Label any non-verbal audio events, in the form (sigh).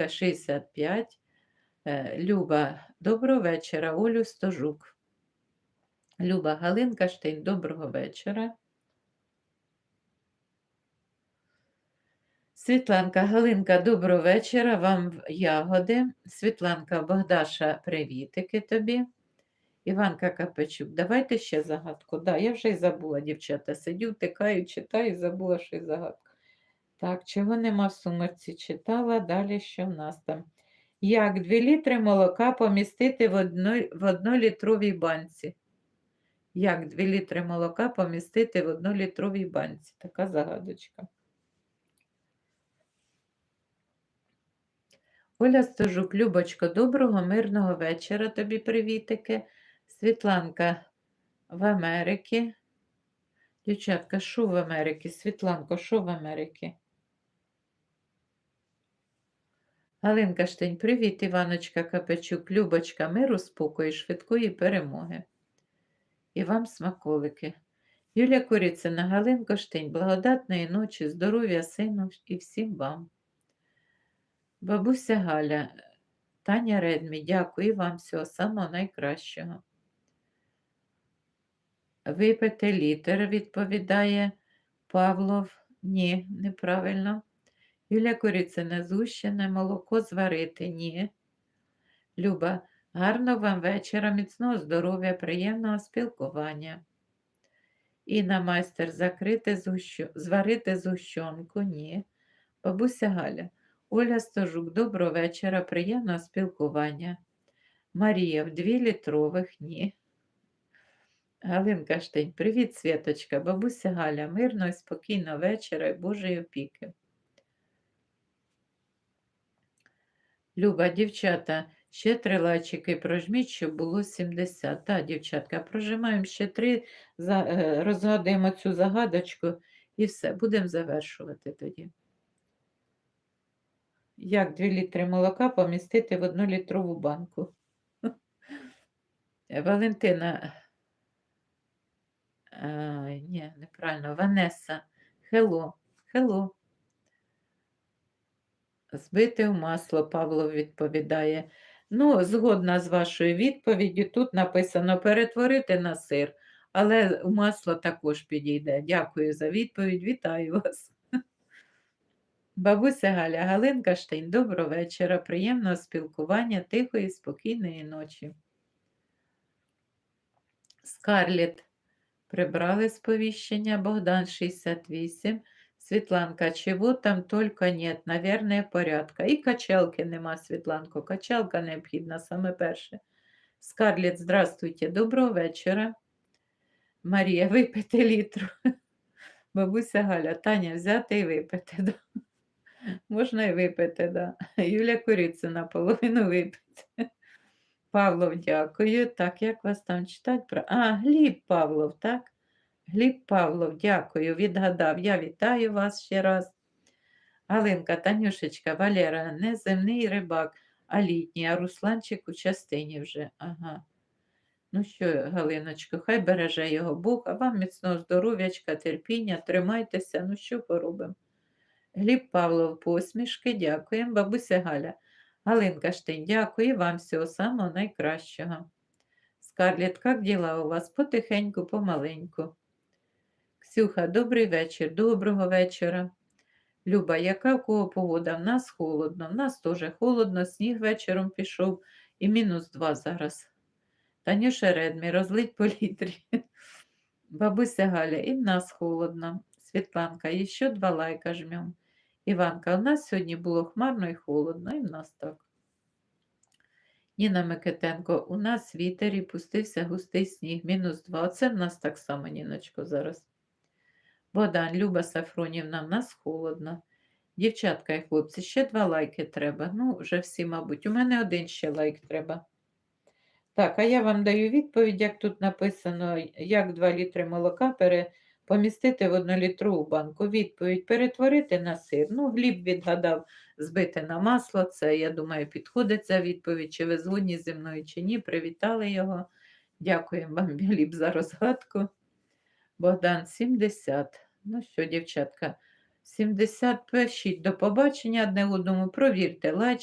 Світланка 65. Е, Люба, доброго вечора. Олю Стожук. Люба Галинка Штейн, доброго вечора. Світланка Галинка, доброго вечора. Вам ягоди. Світланка Богдаша, привітики тобі. Іванка Капечук, давайте ще загадку. Да, я вже й забула, дівчата. Сидю, втикаю, читаю, забула, що й загадку. Так, чого нема в сумерці? Читала. Далі що в нас там? Як 2 літри молока помістити в, одно, в однолітровій банці? Як 2 літри молока помістити в однолітровій банці? Така загадочка. Оля Стожук, Любочко, доброго, мирного вечора тобі привітики. Світланка в Америці. Дівчатка, що в Америці? Світланко, що в Америці? Галинка Штень, привіт, Іваночка Капечук, Любочка, миру, спокою, швидкої перемоги. І вам смаколики. Юлія Курицина, Галинко Штень, благодатної ночі, здоров'я сину і всім вам. Бабуся Галя, Таня Редмі, дякую вам всього самого найкращого. Випити літер, відповідає Павлов. Ні, неправильно. Юля Курицина, зущене молоко зварити. Ні. Люба, гарного вам вечора, міцного здоров'я, приємного спілкування. Інна майстер закрити зущу... зварити зущонку. Ні. Бабуся Галя. Оля Стожук, доброго вечора, приємного спілкування. Марія в дві літрових, ні. Галинка Штень, привіт, Світочка, бабуся Галя, мирного і спокійного вечора і Божої опіки. Люба, дівчата, ще три лайчики прожміть, щоб було 70. Так, дівчатка, прожимаємо ще три, е, розгадуємо цю загадочку і все, будемо завершувати тоді. Як 2 літри молока помістити в 1 літрову банку? (laughs) Валентина. А, ні, неправильно. Ванеса. Хело. Хело. Збити в масло, Павло відповідає. Ну, згодна з вашою відповіддю, тут написано перетворити на сир, але масло також підійде. Дякую за відповідь. Вітаю вас. Бабуся Галя, Галинка Штейн, доброго вечора, приємного спілкування, тихої, спокійної ночі. Скарліт, прибрали сповіщення, Богдан 68, Світланка, чого там тільки нет, наверное, порядка. І качалки нема, Світланко, качалка необхідна, саме перше. Скарліт, здравствуйте, доброго вечора. Марія, випити літру. (laughs) Бабуся Галя, Таня, взяти і випити. Да. Можна і випити, да. Юля Курицина, половину випити. Павлов, дякую. Так, як вас там читати? А, Гліб Павлов, так? Гліб Павлов, дякую, відгадав. Я вітаю вас ще раз. Галинка, Танюшечка, Валера, не земний рибак, а літній, а Русланчик у частині вже. Ага. Ну що, Галиночко, хай береже його Бог, а вам міцного здоров'ячка, терпіння, тримайтеся, ну що поробимо. Гліб Павлов, посмішки, дякуємо. Бабуся Галя. Галинка Штень, дякую вам всього самого найкращого. Скарлет, як діла у вас? Потихеньку, помаленьку. Ксюха, добрий вечір, доброго вечора. Люба, яка в кого погода? В нас холодно, в нас теж холодно, сніг вечором пішов і мінус два зараз. Танюша Редмі, розлить по літрі. (laughs) Бабуся Галя, і в нас холодно. Світланка, і ще два лайка жмем. Іванка, у нас сьогодні було хмарно і холодно, і в нас так. Ніна Микитенко, у нас вітер і пустився густий сніг, мінус два. Оце в нас так само, Ніночко, зараз. Богдан, Люба Сафронівна, в нас холодно. Дівчатка і хлопці, ще два лайки треба. Ну, вже всі, мабуть. У мене один ще лайк треба. Так, а я вам даю відповідь, як тут написано, як 2 літри молока пере... помістити в 1 літрову банку. Відповідь перетворити на сир. Ну, Гліб відгадав збити на масло. Це, я думаю, підходить ця відповідь, чи ви згодні зі мною, чи ні. Привітали його. Дякуємо вам, (laughs) Гліб, за розгадку. Богдан 70. Ну що, дівчатка, 70 пишіть до побачення одне одному, провірте лайк.